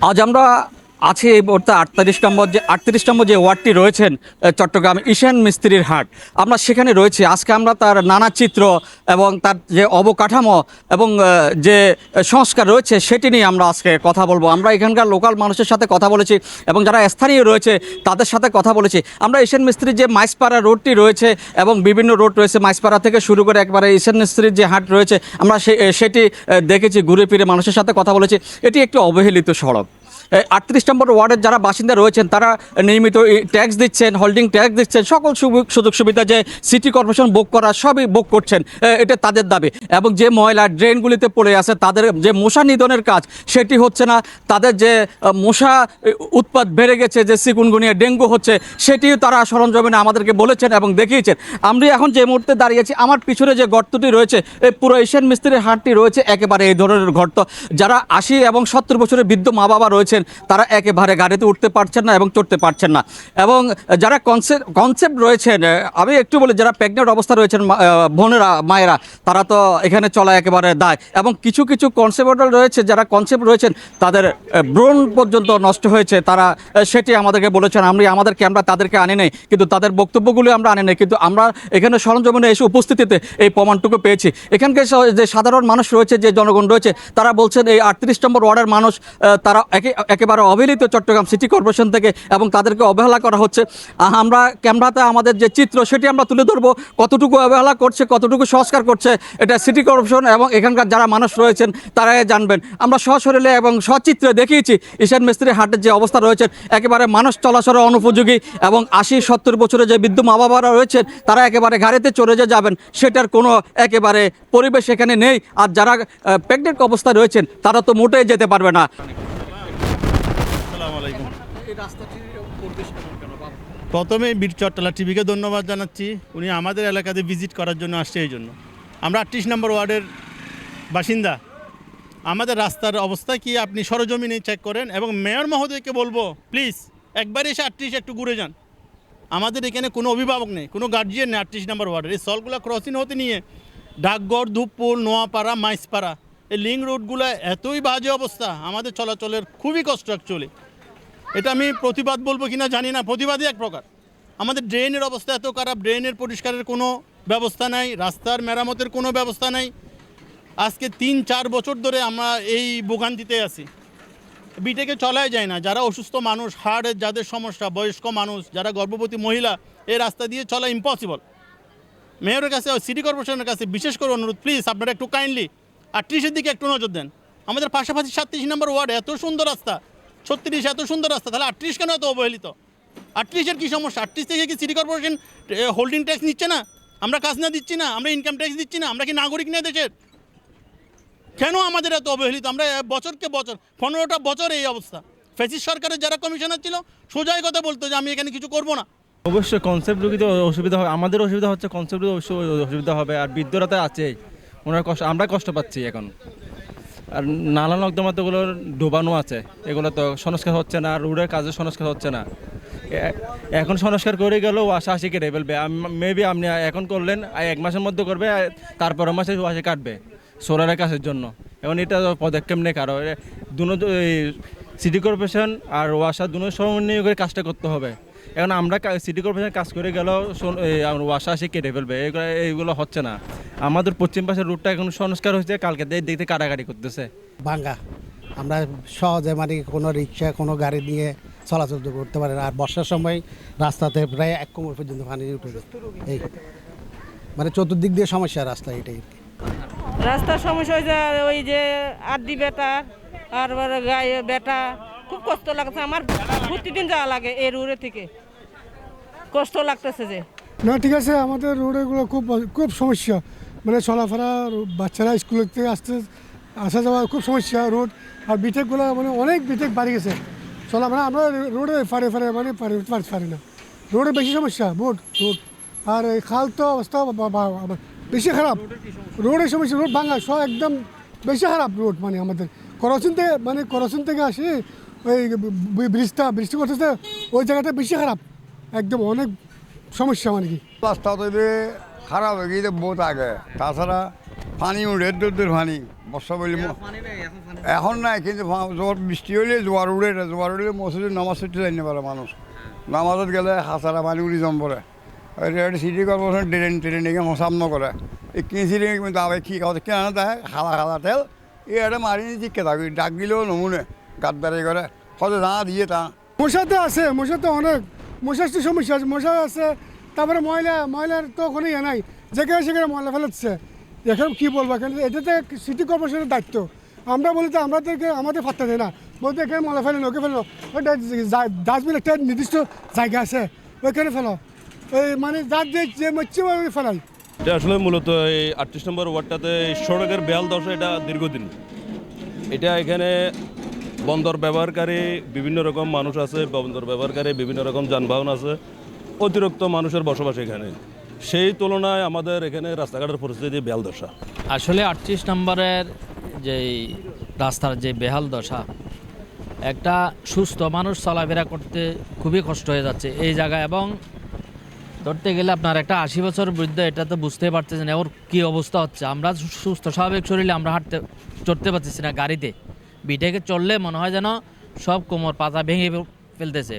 আজ আমরা আছি এই মুহূর্তে আটত্রিশ নম্বর যে, আটত্রিশ নম্বর যে ওয়ার্ডটি রয়েছেন চট্টগ্রাম ঈশান মিস্ত্রির হাট। আমরা সেখানে রয়েছি। আজকে আমরা তার নানা চিত্র এবং তার যে অবকাঠামো এবং যে সংস্কার রয়েছে, সেটি নিয়ে আমরা আজকে কথা বলব। আমরা এখানকার লোকাল মানুষের সাথে কথা বলেছি এবং যারা স্থানীয় রয়েছে, তাদের সাথে কথা বলেছি। আমরা ঈশান মিস্ত্রির যে মাইসপাড়া রোডটি রয়েছে এবং বিভিন্ন রোড রয়েছে, মাইসপাড়া থেকে শুরু করে একবারে ঈশান মিস্ত্রির যে হাট রয়েছে, আমরা সেটি দেখেছি। ঘুরে ফিরে মানুষের সাথে কথা বলেছি। এটি একটি অবহেলিত সড়ক। আটত্রিশ নম্বর ওয়ার্ডের যারা বাসিন্দা রয়েছেন, তারা নিয়মিত ট্যাক্স দিচ্ছেন হোল্ডিং ট্যাক্স দিচ্ছেন, সকল সুযোগ সুবিধা যে সিটি কর্পোরেশন বুক করা, সবই বুক করছেন এটা তাদের দাবি। এবং যে ময়লা ড্রেনগুলিতে পড়ে আছে, তাদের যে মশা নিধনের কাজ, সেটি হচ্ছে না, তাদের যে মশা উৎপাদ বেড়ে গেছে, যে সিকুনগুনিয়া ডেঙ্গু হচ্ছে, সেটিও তারা সরঞ্জামিনে আমাদেরকে বলেছেন এবং দেখিয়েছেন। আমরা এখন যে মুহূর্তে দাঁড়িয়েছি আমার পিছনে যে গর্তটি রয়েছে এই পুরো এশিয়ান মিস্ত্রির হাটটি রয়েছে, একেবারে এই ধরনের গর্ত। যারা আশি এবং সত্তর বছরের বৃদ্ধ মা বাবা রয়েছেন তারা একেবারে গাড়িতে উঠতে পারছেন না এবং চড়তে পারছেন না। এবং যারা কনসেপ্ট কনসেপ্ট রয়েছেন, আমি একটু বলি, যারা প্রেগনেন্ট অবস্থা রয়েছেন বোনেরা, মায়েরা, তারা তো এখানে চলা একেবারে দায়। এবং কিছু কিছু কনসেপ্ট রয়েছে, যারা কনসেপ্ট রয়েছেন, তাদের ব্রণ পর্যন্ত নষ্ট হয়েছে। তারা সেটি আমাদেরকে বলেছেন আমি আমাদের ক্যামেরা তাদেরকে আনি নাই। কিন্তু তাদের বক্তব্যগুলি আমরা আনি নাই। কিন্তু আমরা এখানে সরঞ্জামনে এসে উপস্থিতিতে এই প্রমাণটুকু পেয়েছি। এখানকার যে সাধারণ মানুষ রয়েছে, যে জনগণ রয়েছে, তারা বলছেন, এই আটত্রিশ নম্বর ওয়ার্ডের মানুষ তারা একে একেবারে অবহেলিত চট্টগ্রাম সিটি কর্পোরেশন থেকে এবং তাদেরকে অবহেলা করা হচ্ছে। আমরা ক্যামেরাতে আমাদের যে চিত্র, সেটি আমরা তুলে ধরবো। কতটুকু অবহেলা করছে, কতটুকু সংস্কার করছে, এটা সিটি কর্পোরেশন এবং এখানকার যারা মানুষ রয়েছেন, তারাই জানবেন। আমরা সশরীরে এবং সচিত্রে দেখিয়েছি, ঈশান মিস্ত্রি হাটের যে অবস্থা রয়েছে, একেবারে মানুষ চলাচলের অনুপযোগী এবং আশি সত্তর বছরের যে বৃদ্ধ মা বাবারা রয়েছেন, তারা একেবারে গাড়িতে চলে যে যাবেন, সেটার কোনো একেবারে পরিবেশ এখানে নেই। আর যারা প্রেগনেন্ট অবস্থায় রয়েছেন, তারা তো মোটেই যেতে পারবে না। আসসালামু আলাইকুম। প্রথমে বীর চট্টলা টিভিকে ধন্যবাদ জানাচ্ছি। উনি আমাদের এলাকাতে ভিজিট করার জন্য আসছে এই জন্য। আমরা আটত্রিশ নম্বর ওয়ার্ডের বাসিন্দা। আমাদের রাস্তার অবস্থা কি? আপনি সরজমিনে চেক করেন এবং মেয়র মহোদয়কে বলব প্লিজ একবার এসে আটত্রিশ একটু ঘুরে যান। আমাদের এখানে কোনো অভিভাবক নেই কোনো গার্জিয়ান নেই আটত্রিশ নম্বর ওয়ার্ডের। এই সলগুলো ক্রসিং হতে নিয়ে ডাকঘর ধূপপুর নোয়াপাড়া মাইসপাড়া এই লিঙ্ক রোডগুলো এতই বাজে অবস্থা। আমাদের চলাচলের খুবই কষ্ট অ্যাকচুয়ালি এটা আমি প্রতিবাদ বলব কিনা জানি না, প্রতিবাদই এক প্রকার। আমাদের ড্রেনের অবস্থা এত খারাপ, ড্রেনের পরিষ্কারের কোনো ব্যবস্থা নাই, রাস্তার মেরামতের কোনো ব্যবস্থা নাই। আজকে তিন, চার বছর ধরে আমরা এই ভোগান্তিতে আছি। বিটেকে চলাই যায় না, যারা অসুস্থ মানুষ হার্টের যাদের সমস্যা, বয়স্ক মানুষ, যারা গর্ভবতী মহিলা, এই রাস্তা দিয়ে চলা ইম্পসিবল মেয়রের কাছে, সিটি কর্পোরেশনের কাছে বিশেষ করে অনুরোধ প্লিজ আপনারা একটু কাইন্ডলি আটত্রিশের দিকে একটু নজর দেন। আমাদের পাশাপাশি সাতত্রিশ নম্বর ওয়ার্ড, এত সুন্দর রাস্তা। ছত্রিশ, এত সুন্দর রাস্তা, তাহলে আটত্রিশ কেন এত অবহেলিত? আটত্রিশের কী সমস্যা? আটত্রিশ থেকে কি সিটি কর্পোরেশন হোল্ডিং ট্যাক্স নিচ্ছে না? আমরা কাজ না দিচ্ছি না, আমরা ইনকাম ট্যাক্স দিচ্ছি না, আমরা কি নাগরিক নেই দেশের? কেন আমাদের এত অবহেলিত? আমরা বছরকে বছর, পনেরোটা বছর এই অবস্থা। ফেসিস সরকারের যারা কমিশনার ছিল সোজাই কথা বলতো যে আমি এখানে কিছু করব না। অবশ্যই কনসেপ্ট রুগীতে অসুবিধা হবে আমাদের অসুবিধা হচ্ছে কনসেপ্ট অবশ্যই অসুবিধা হবে, আর বৃদ্ধরা তো আছেই। ওনারা কষ্ট, আমরা কষ্ট পাচ্ছি এখন। আর নালা নর্দমাতগুলো ডোবানো আছে। এগুলো তো সংস্কার হচ্ছে না রোডের কাজে সংস্কার হচ্ছে না। এখন সংস্কার করে আশা আশি কেটে ফেলবে। মেবি আপনি এখন করলেন এক মাসের মধ্যে করবে, আর তারপরের মাসে আশি কাটবে সোলারের কাজের জন্য। এখন এটা পদক্ষেপ নেই কারও। দুনো সিটি কর্পোরেশন আর ওয়াসা দুনো সমন্বয় করে কাজটা করতে হবে। এখন আমরা সিটি কর্পোরেশন কাজ করে গেলেও ওয়াসা আসে কেটে ফেলবে। এগুলো, এইগুলো হচ্ছে না। আমাদের পশ্চিম পাশের রুটটা এখন সংস্কার হয়েছে কালকে দিয়ে দেখতে কাটাকাটি করতেছে। ভাঙ্গা। আমরা সহজে মানে কোনো রিক্সা কোনো গাড়ি নিয়ে চলাচল করতে পারি না। আর বর্ষার সময় রাস্তাতে প্রায় এক কোমর পর্যন্ত পানি উঠে যায়। এই মানে চতুর্দিক দিয়ে সমস্যা রাস্তা এটাই রাস্তার সমস্যা হয়েছে ওই যে আড্ডি বেটা আর গায়ে বেটা খুব কষ্ট লাগছে আমার প্রতিদিন যাওয়া লাগে এই রোডে থেকে। কষ্ট লাগতেছে যে। না ঠিক আছে আমাদের রোডেগুলো খুব খুব সমস্যা। মানে চলাফেরা, বাচ্চারা স্কুল থেকে আসতে, আসা যাওয়া খুব সমস্যা রোড আর বিটেকগুলো মানে অনেক বিটেক বাড়ি গেছে। চলা মানে আমরা রোডে ফারে ফারে মানে পারি না। রোডে বেশি সমস্যা, বোট রোড আর এই খাল তো অবস্থা বেশি খারাপ। রোডের সমস্যা, রোড ভাঙা, সব একদম বেশি খারাপ রোড মানে আমাদের। করসিন থেকে মানে করসিন থেকে আসি, ওই ব্রিজটা বৃষ্টি করতেছে, ওই জায়গাটা বেশি খারাপ। একদম অনেক সমস্যা মানে কি। রাস্তা তৈরি খারাপ হয়ে গিয়েছে বহুত আগে। তাছাড়া পানি উঠে দূর দূর পানি বর্ষা বলি এখন নাই কিন্তু জোয়ার বৃষ্টি হলে জোয়ার উড়ে জোয়ার উড়লে মসজিদে নামাজ ছুটতে যাইতে পারে মানুষ। নামাজত গেলে হাসারা পানি উড়ি জম পড়ে। এটা সিটি কর্পোরেশন ট্রেন ট্রেন এখানে হসাম নকরে এই কিনছিলে কিন্তু আবার কি কথা কেন দেয় খালা খালা তেল। এই এটা মারি নি জিজ্ঞে থাকি ডাক দিলেও নমুনে গাত বেড়াই করে। হয়তো না দিয়ে তা। মশা তো আছে মশা তো অনেক। মশার তো সমস্যা আছে মশা আছে। তারপরে ময়লা, ময়লার তো কোনো ইয়ে নাই। যেখানে সেখানে ময়লা ফেলাচ্ছে। এখন কী বলব? এখানে এটাতে সিটি কর্পোরেশনের দায়িত্ব। আমরা বলি তো আমরা আমাদেরকে, আমাদের ফাত্তা দেয় না। বলতে এখানে ময়লা ফেলেন ওকে ফেলো। ওইটা ডাস্টবিন একটা নির্দিষ্ট জায়গা আছে। ওইখানে ফেলো। ওই মানে যার যে যে মরছে ওই ফেলাই। এটা আসলে মূলত এই আটত্রিশ নম্বর ওয়ার্ডটাতে সড়কের বেয়াল দশা এটা দীর্ঘদিন। এটা এখানে বন্দর ব্যবহারকারী বিভিন্ন রকম মানুষ আছে, বন্দর ব্যবহারকারী বিভিন্ন রকম যানবাহন আছে। অতিরিক্ত মানুষের বসবাস এখানে। সেই তুলনায় আমাদের এখানে রাস্তাঘাটের পরিস্থিতি বেহাল দশা। আসলে আটত্রিশ নম্বরের যেই রাস্তার যে বেহাল দশা, একটা সুস্থ মানুষ চলাফেরা করতে খুবই কষ্ট হয়ে যাচ্ছে এই জায়গায় এবং ধরতে গেলে আপনার একটা আশি বছর বৃদ্ধ এটা তো বুঝতে পারতেছেন ওর কী অবস্থা হচ্ছে? আমরা সুস্থ, স্বাভাবিক শরীরে আমরা হাঁটতে, চড়তে পারতেছি না গাড়িতে। বিটেকে চললে মনে হয় যেন সব কোমর পাতা ভেঙে ফেলতেছে।